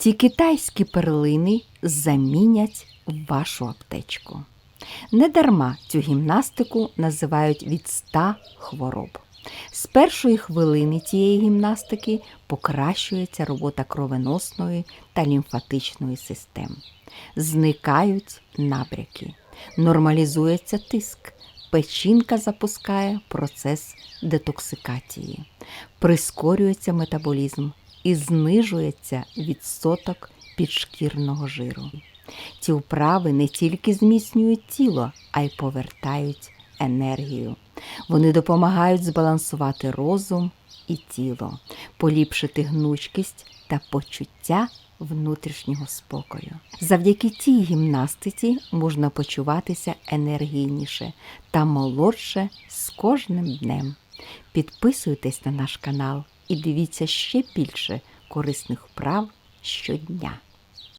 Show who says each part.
Speaker 1: Ці китайські перлини замінять вашу аптечку. Недарма цю гімнастику називають від 100 хвороб. З першої хвилини цієї гімнастики покращується робота кровоносної та лімфатичної систем. Зникають набряки, нормалізується тиск, печінка запускає процес детоксикації, прискорюється метаболізм і знижується відсоток підшкірного жиру. Ці вправи не тільки зміцнюють тіло, а й повертають енергію. Вони допомагають збалансувати розум і тіло, поліпшити гнучкість та почуття внутрішнього спокою. Завдяки цій гімнастиці можна почуватися енергійніше та молодше з кожним днем. Підписуйтесь на наш канал і дивіться ще більше корисних вправ щодня.